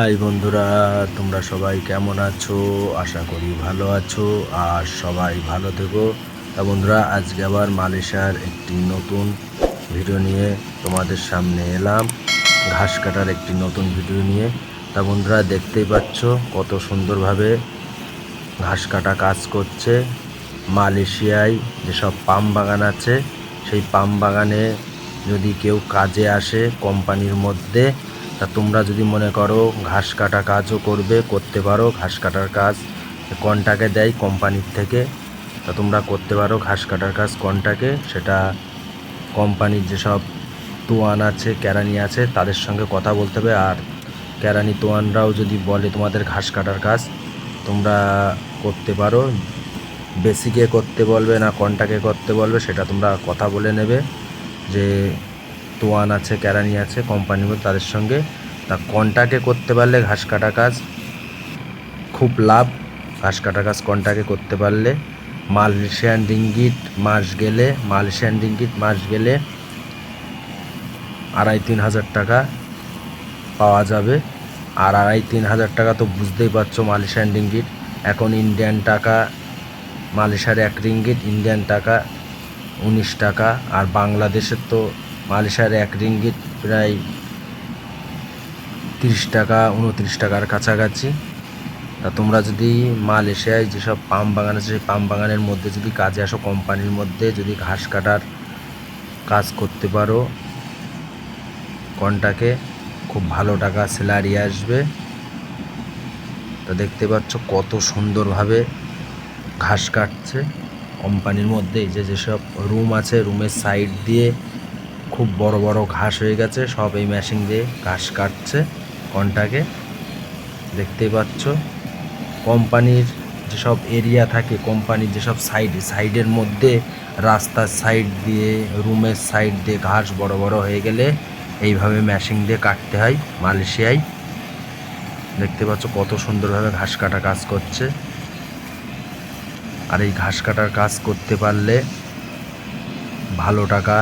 High বন্ধুরা, তোমরা সবাই কেমন আছো? আশা করি ভালো আছো আর সবাই ভালো থেকো। তা বন্ধুরা, আজকে আবার মালয়েশিয়ার একটি নতুন ভিডিও নিয়ে তোমাদের সামনে এলাম। ঘাস কাটার একটি নতুন ভিডিও নিয়ে। তা বন্ধুরা, দেখতেই পাচ্ছ কত সুন্দরভাবে ঘাস কাটা কাজ করছে। মালয়েশিয়ায় যেসব পাম বাগান আছে, সেই পাম বাগানে যদি কেউ কাজে আসে কোম্পানির মধ্যে তা তোমরা যদি মনে করো ঘাস কাটা কাজও করবে, করতে পারো ঘাস কাটার কাজ, কন্টাকে দেয় কোম্পানির থেকে? তা তোমরা করতে পারো ঘাস কাটার কাজ কন্টাকে? সেটা কোম্পানির যেসব তোয়ান আছে, কেরানি আছে, তাদের সঙ্গে কথা বলতে হবে। আর কেরানি তোয়ানরাও যদি বলে তোমাদের ঘাস কাটার কাজ, তোমরা করতে পারো। বেসিকে করতে বলবে না, কন্টাকে করতে বলবে, সেটা তোমরা কথা বলে নেবে যে তোয়ান আছে ক্যারানি আছে কোম্পানির মধ্যে তাদের সঙ্গে। তা কন্টাকে করতে পারলে ঘাস কাটা কাজ, খুব লাভ। ঘাস কাটা কাজ কন্টাকে করতে পারলে। মালয়েশিয়ান রিঙ্গিট মাস গেলে, মালয়েশিয়ান রিঙ্গিট মাস গেলে আড়াই তিন হাজার টাকা পাওয়া যাবে। আর আড়াই তিন হাজার টাকা তো বুঝতেই পারছ মালয়েশিয়ান রিঙ্গিট এখন ইন্ডিয়ান টাকা, মালয়েশিয়ার এক রিঙ্গিট ইন্ডিয়ান টাকা উনিশ টাকা। আর বাংলাদেশের তো মালয়েশিয়ার এক রিঙ্গিত প্রায় তিরিশ টাকা, উনত্রিশ টাকার কাছাকাছি। তা তোমরা যদি মালয়েশিয়ায় যেসব পাম বাগান আছে, সেই পাম বাগানের মধ্যে যদি কাজে আসো, কোম্পানির মধ্যে যদি ঘাস কাটার কাজ করতে পারো, কন্টাকে? খুব ভালো টাকা স্যালারি আসবে। তো দেখতে পাচ্ছ কত সুন্দরভাবে ঘাস কাটছে কোম্পানির মধ্যে। যে যেসব রুম আছে, রুমের সাইড দিয়ে খুব বড় বড় ঘাস হয়ে গেছে, সব এই মেশিন দিয়ে ঘাস কাটছে, কনটাকে। দেখতেই পাচ্ছ, কোম্পানির যেসব এরিয়া থাকে, কোম্পানির যেসব সাইড সাইডের মধ্যে রাস্তার সাইড দিয়ে রুমের সাইড দিয়ে ঘাস বড় বড় হয়ে গেলে এইভাবে মেশিন দিয়ে কাটতে হয় মালয়েশিয়ায়। দেখতে পাচ্ছ কত সুন্দরভাবে ঘাস কাটা কাজ করছে। আর এই ঘাস কাটার কাজ করতে পারলে ভালো টাকা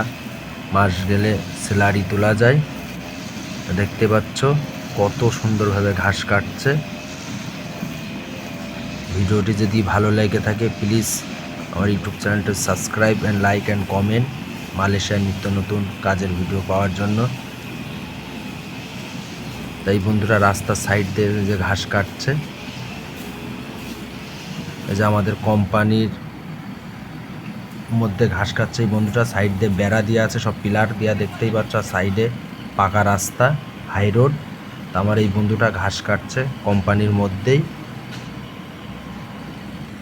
মাস গেলে স্যালারি তোলা যায়। দেখতে পাচ্ছ কত সুন্দরভাবে ঘাস কাটছে। ভিডিওটি যদি ভালো লেগে থাকে প্লিজ আমার ইউটিউব চ্যানেলটা subscribe and like and comment মালয়েশিয়ার নিত্য নতুন কাজের ভিডিও পাওয়ার জন্য। তাই বন্ধুরা, রাস্তার সাইড দিয়ে যে ঘাস কাটছে, এই যে আমাদের কোম্পানির মধ্যে ঘাস কাটছে এই বন্ধুটা সাইড দিয়ে বেড়া দিয়ে আছে, সব পিলার দেওয়া দেখতেই পাচ্ছ, আর সাইডে পাকা রাস্তা হাই রোড আমার এই বন্ধুটা ঘাস কাটছে কোম্পানির মধ্যেই।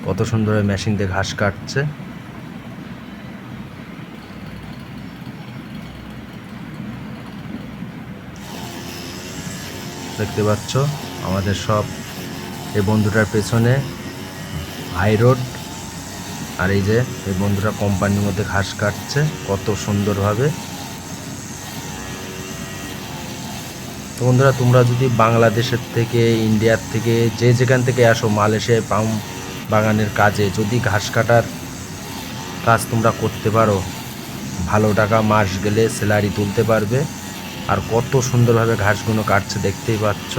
কত সুন্দরভাবে মেশিন দিয়ে ঘাস কাটছে। দেখতে পাচ্ছ, আমাদের সব এই বন্ধুটার পেছনে হাই রোড আর এই যে, এই বন্ধুরা কোম্পানির মধ্যে ঘাস কাটছে, কত সুন্দরভাবে। তো বন্ধুরা, তোমরা যদি বাংলাদেশের থেকে, ইন্ডিয়ার থেকে, যে যেখান থেকে আসো, মালয়েশিয়ায় পাম বাগানের কাজে, যদি ঘাস কাটার কাজ তোমরা করতে পারো, ভালো টাকা মাস গেলে স্যালারি তুলতে পারবে। আর কত সুন্দরভাবে ঘাসগুলো কাটছে, দেখতেই পাচ্ছ।